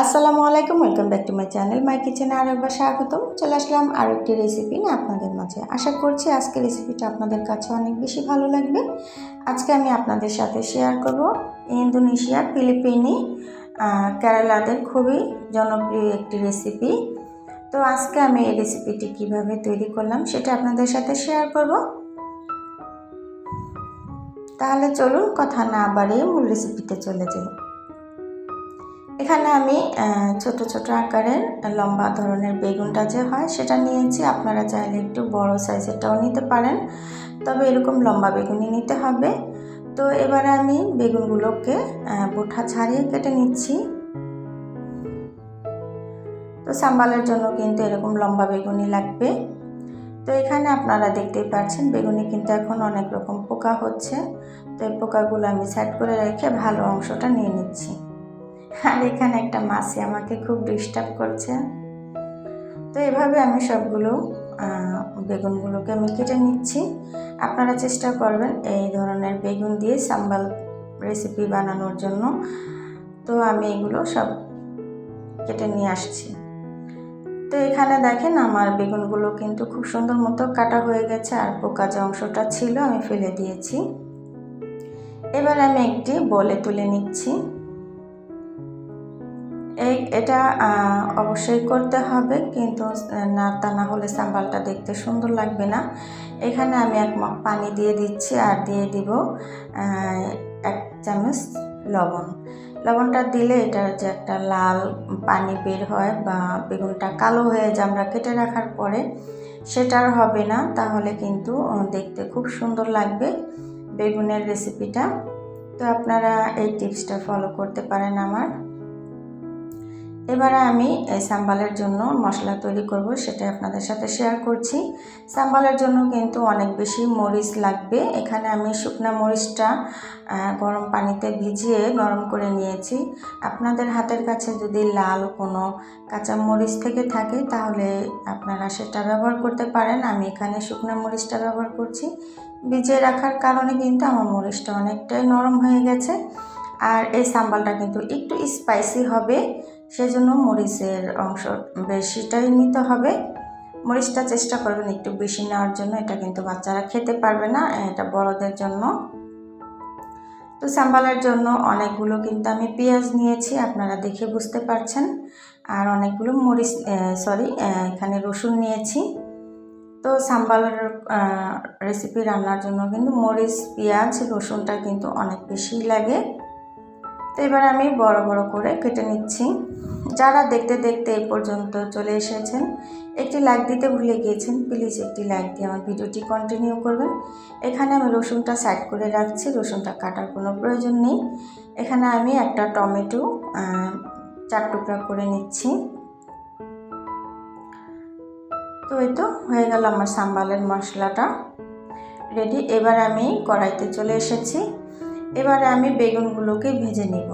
আসসালামু আলাইকুম welcome back to my channel my কিচেনে আরও একবার স্বাগতম। চলে আসলাম আরও একটি রেসিপি নিয়ে আপনাদের মাঝে। আশা করছি আজকে রেসিপিটা আপনাদের কাছে অনেক বেশি ভালো লাগবে। আজকে আমি আপনাদের সাথে শেয়ার করব ইন্দোনেশিয়া ফিলিপিনি কেরালাদের খুবই জনপ্রিয় একটি রেসিপি তো আজকে আমি এই রেসিপিটি কীভাবে তৈরি করলাম সেটা আপনাদের সাথে শেয়ার করব। তাহলে চলুন, কথা না বাড়িয়ে মূল রেসিপিতে চলে যাই। এখানে আমি ছোট ছোট আকারের লম্বা ধরনের বেগুনটা যে হয় সেটা নিয়েছি। আপনারা চাইলে একটু বড় সাইজেরটাও নিতে পারেন। তবে এরকম লম্বা বেগুনই নিতে হবে। তো এবারে আমি বেগুনগুলোকে বোঠা ছাড়িয়ে কেটে নিচ্ছি। তো সাম্বালের জন্য কিন্তু এরকম লম্বা বেগুনি লাগবে। তো এখানে আপনারা দেখতেই পাচ্ছেন, বেগুনে কিন্তু এখন অনেক রকম পোকা হচ্ছে। তো এই পোকাগুলো আমি সাইড করে রেখে ভালো অংশটা নিয়ে নিচ্ছি। আর এখানে একটা মাছি আমাকে খুব ডিস্টার্ব করছে। তো এভাবে আমি সবগুলো বেগুনগুলোকে আমি কেটে নিচ্ছি। আপনারা চেষ্টা করবেন এই ধরনের বেগুন দিয়ে সাম্বাল রেসিপি বানানোর জন্য। তো আমি এগুলো সব কেটে নিয়ে আসছি। তো এখানে দেখেন আমার বেগুনগুলো কিন্তু খুব সুন্দর মতো কাটা হয়ে গেছে আর পোকা যে অংশটা ছিল আমি ফেলে দিয়েছি। এবার আমি একটি বলে তুলে নিচ্ছি। এই, এটা অবশ্যই করতে হবে, কিন্তু না, তা না হলে সাম্বালটা দেখতে সুন্দর লাগবে না। এখানে আমি এক মগ পানি দিয়ে দিচ্ছি আর দিয়ে দিব এক চামচ লবণ। লবণটা দিলে এটার যে একটা লাল পানি বের হয় বা বেগুনটা কালো হয়ে যায় আমরা কেটে রাখার পরে, সেটা আর হবে না, তাহলে কিন্তু দেখতে খুব সুন্দর লাগবে বেগুনের রেসিপিটা তো আপনারা এই টিপসটা ফলো করতে পারেন আমার। এবারে আমি এই সাম্বালের জন্য মশলা তৈরি করব সেটা আপনাদের সাথে শেয়ার করছি। সাম্বালের জন্য কিন্তু অনেক বেশি মরিচ লাগবে। এখানে আমি শুকনো মরিচটা গরম পানিতে ভিজিয়ে নরম করে নিয়েছি। আপনাদের হাতের কাছে যদি লাল কোনো কাঁচা মরিচ থেকে থাকে, তাহলে আপনারা সেটা ব্যবহার করতে পারেন। আমি এখানে শুকনো মরিচটা ব্যবহার করছি। ভিজিয়ে রাখার কারণে কিন্তু আমার মরিচটা অনেকটাই নরম হয়ে গেছে। আর এই সাম্বালটা কিন্তু একটু স্পাইসি হবে, সেজন্য মরিচের অংশ বেশিটাই নিতে হবে। মরিচটা চেষ্টা করবেন একটু বেশি নেওয়ার জন্য, এটা কিন্তু বাচ্চারা খেতে পারবে না, এটা বড়দের জন্য। তো সাম্বালের জন্য অনেকগুলো কিন্তু আমি পেঁয়াজ নিয়েছি, আপনারা দেখে বুঝতে পারছেন। আর অনেকগুলো মরিচ সরি এখানে রসুন নিয়েছি। তো সাম্বালের রেসিপি রান্নার জন্য কিন্তু মরিচ, পেঁয়াজ, রসুনটা কিন্তু অনেক বেশি লাগে। তো এবার আমি বড় বড় করে কেটে নিচ্ছি। যারা দেখতে দেখতে এই পর্যন্ত চলে এসেছেন, একটি লাইক দিতে ভুলে গিয়েছেন, প্লিজ একটি লাইক দিয়ে আমার ভিডিওটি কন্টিনিউ করবেন। এখানে আমি রসুনটা সাইড করে রাখছি, রসুনটা কাটার কোনো প্রয়োজন নেই। এখানে আমি একটা টমেটো চার টুকরা করে নিচ্ছি। তো এই তো হয়ে গেল আমার সাম্বালের মশলাটা। রেডি, এবার আমি কড়াইতে চলে এসেছি। এবারে আমি বেগুনগুলোকে ভেজে নিব।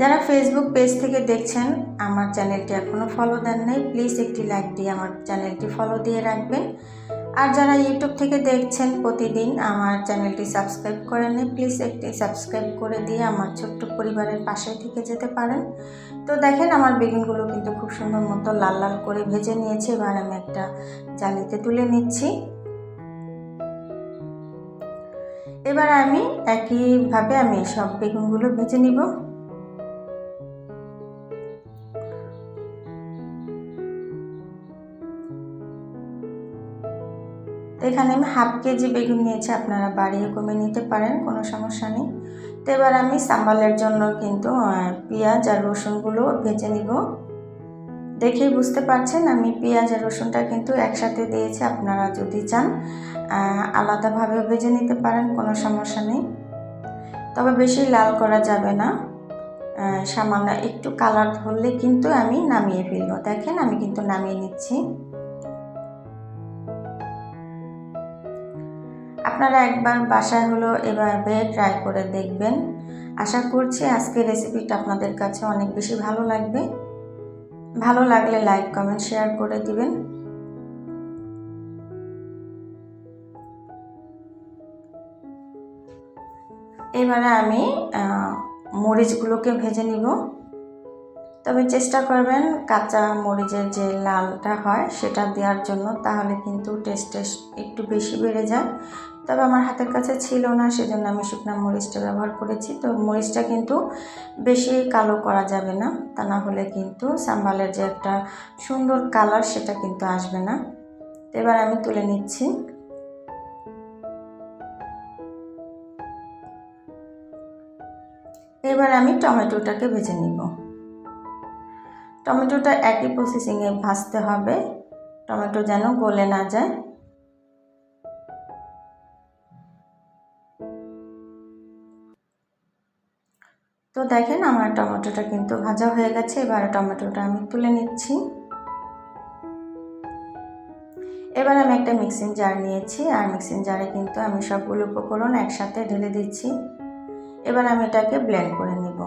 যারা ফেসবুক পেজ থেকে দেখছেন, আমার চ্যানেলটি এখনও ফলো দেন নাই প্লিজ একটি লাইক দিয়ে আমার চ্যানেলটি ফলো দিয়ে রাখবেন। আর যারা ইউটিউব থেকে দেখছেন প্রতিদিন, আমার চ্যানেলটি সাবস্ক্রাইব করেন প্লিজ একটি সাবস্ক্রাইব করে দিয়ে আমার ছোট্ট পরিবারের পাশে থেকে যেতে পারেন। তো দেখেন, আমার বেগুনগুলো কিন্তু খুব সুন্দর মতো লাল লাল করে ভেজে নিয়েছে, এবার আমি একটা জালিতে তুলে নিচ্ছি। এবার আমি একইভাবে আমি সব বেগুনগুলো ভেজে নিব। এখানে আমি হাফ কেজি বেগুন নিয়েছি, আপনারা বাড়িয়ে কমে নিতে পারেন, কোনো সমস্যা নেই। তো এবার আমি সাম্বালের জন্য কিন্তু পেঁয়াজ আর রসুনগুলো ভেজে নিব। দেখেই বুঝতে পারছেন, আমি পেঁয়াজ আর রসুনটা কিন্তু একসাথে দিয়েছি, আপনারা যদি চান আলাদাভাবে ভেজে নিতে পারেন, কোনো সমস্যা নেই। তবে বেশি লাল করা যাবে না সামান্য একটু কালার ধরলে কিন্তু আমি নামিয়ে ফেলব। দেখেন, আমি কিন্তু নামিয়ে নিচ্ছি। আপনারা একবার বাসায় হলো এভাবে ট্রাই করে দেখবেন। আশা করছি আজকের রেসিপিটা আপনাদের কাছে অনেক বেশি ভালো লাগবে। ভালো লাগলে লাইক কমেন্ট শেয়ার করে দিবেন। এবারে আমি মরিচগুলোকে ভেজে নিব। তবে চেষ্টা করবেন কাঁচা মরিচের যে লালটা হয় সেটা দেওয়ার জন্য, তাহলে কিন্তু টেস্ট একটু বেশি বেড়ে যায়। তবে আমার হাতের কাছে ছিল না, সেজন্য আমি শুকনা মরিচটা ব্যবহার করেছি। তো মরিচটা কিন্তু বেশি কালো করা যাবে না, তা না হলে কিন্তু সাম্বালের যে একটা সুন্দর কালার সেটা কিন্তু আসবে না। এবার আমি তুলে নিচ্ছি। এবার আমি টমেটোটাকে ভেজে নিব। টমেটোটা একই প্রসেসিংয়ে ভাজতে হবে। টমেটো যেন গলে না যায়। দেখেন আমার টমেটোটা কিন্তু ভাজা হয়ে গেছে, এবার টমেটোটা আমি তুলে নিচ্ছি। এবার আমি একটা মিক্সিং জার নিয়েছি, আর মিক্সিং জারে কিন্তু আমি সবগুলো উপকরণ একসাথে ঢেলে দিচ্ছি। এবার আমি এটাকে ব্লেন্ড করে নিব।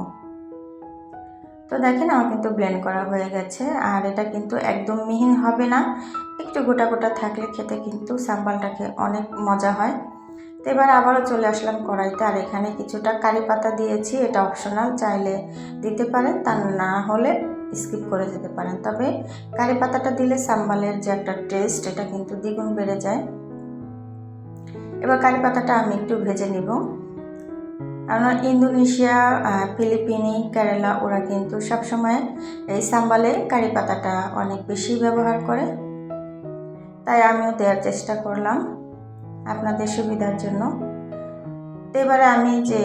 তো দেখেন আমার কিন্তু ব্লেন্ড করা হয়ে গেছে, আর এটা কিন্তু একদম মিহিন হবে না। একটু গোটা গোটা থাকলে খেতে কিন্তু সাম্বালটাকে অনেক মজা হয়। তো এবার আবারও চলে আসলাম কড়াইতে, আর এখানে কিছুটা কারি পাতা দিয়েছি, এটা অপশনাল চাইলে দিতে পারেন, তা না হলে স্কিপ করে যেতে পারেন। তবে কারি পাতাটা দিলে সাম্বালের যে একটা টেস্ট এটা কিন্তু দ্বিগুণ বেড়ে যায়। এবার কারি পাতাটা আমি একটু ভেজে নিব। কারণ ইন্দোনেশিয়া ফিলিপিনি, কেরালা, ওরা কিন্তু সবসময় এই সাম্বালে কারি পাতাটা অনেক বেশি ব্যবহার করে। তাই আমিও দেওয়ার চেষ্টা করলাম। আপনাদের সুবিধার জন্য। তো এবারে আমি যে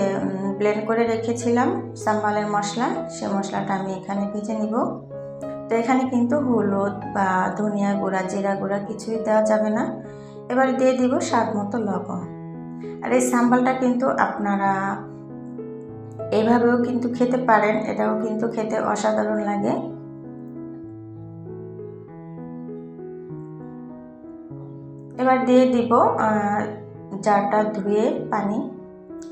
ব্লেন্ড করে রেখেছিলাম সাম্বালের মশলা, সে মশলাটা আমি এখানে ভেজে নিব। তো এখানে কিন্তু হলুদ বা ধনিয়া গুঁড়া, জিরা গুঁড়া কিছুই দেওয়া যাবে না। এবার দিয়ে দিব স্বাদ মতো লবণ। আর এই সাম্বালটা কিন্তু আপনারা এভাবেও কিন্তু খেতে পারেন, এটাও কিন্তু খেতে অসাধারণ লাগে। এবার দিয়ে দিব জারটা ধুয়ে পানি,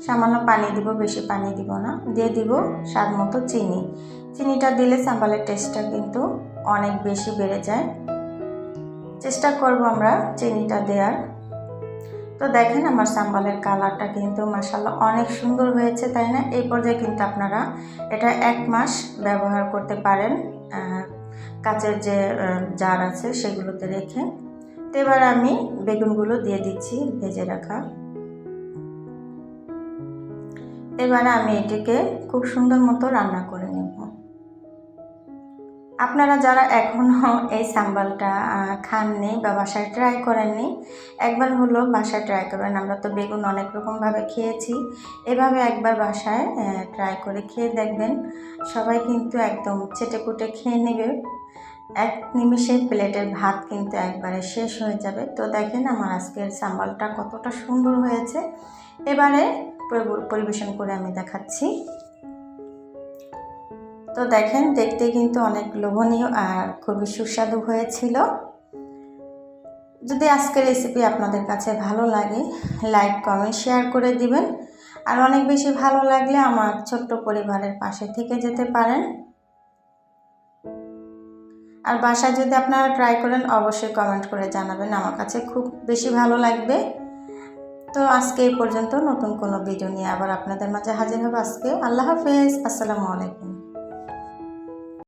সামান্য পানি দিব, বেশি পানি দিব না। দিয়ে দিব স্বাদ মতো চিনি। চিনিটা দিলে সাম্বালের টেস্টটা কিন্তু অনেক বেশি বেড়ে যায়। চেষ্টা করব আমরা চিনিটা দেওয়ার তো দেখেন আমার সাম্বালের কালারটা কিন্তু মাসাল্লাহ অনেক সুন্দর হয়েছে, তাই না? এই পর্যায়ে কিন্তু আপনারা এটা এক মাস ব্যবহার করতে পারেন কাচের যে জার আছে সেগুলোতে রেখে। তো এবার আমি বেগুনগুলো দিয়ে দিচ্ছি, ভেজে রাখা। এবারে আমি এটিকে খুব সুন্দর মতো রান্না করে নেব। আপনারা যারা এখনও এই সাম্বালটা খাননি বা বাসায় ট্রাই করেননি, একবার হলো বাসায় ট্রাই করবেন। আমরা তো বেগুন অনেক রকমভাবে খেয়েছি। এভাবে একবার বাসায় ট্রাই করে খেয়ে দেখবেন। সবাই কিন্তু একদম চেটে কুটে খেয়ে নেবে। এক নিমিষে প্লেটের ভাত কিন্তু একবারে শেষ হয়ে যাবে। তো দেখেন আমার আজকের সাম্বালটা কতটা সুন্দর হয়েছে। এবারে পরিবেশন করে আমি দেখাচ্ছি। তো দেখেন, দেখতে কিন্তু অনেক লোভনীয় আর খুবই সুস্বাদু হয়েছিল। যদি আজকের রেসিপি আপনাদের কাছে ভালো লাগে লাইক কমেন্ট শেয়ার করে দিবেন। আর অনেক বেশি ভালো লাগলে আমার ছোট্ট পরিবারের পাশে থেকে যেতে পারেন। আর বাসায় যদি আপনারা ট্রাই করেন, অবশ্যই কমেন্ট করে জানাবেন। আমার কাছে খুব বেশি ভালো লাগবে। তো আজকে এই পর্যন্ত নতুন কোনো ভিডিও নিয়ে আবার আপনাদের মাঝে হাজির হবে আজকে। আল্লাহ হাফেজ। আসসালামু আলাইকুম।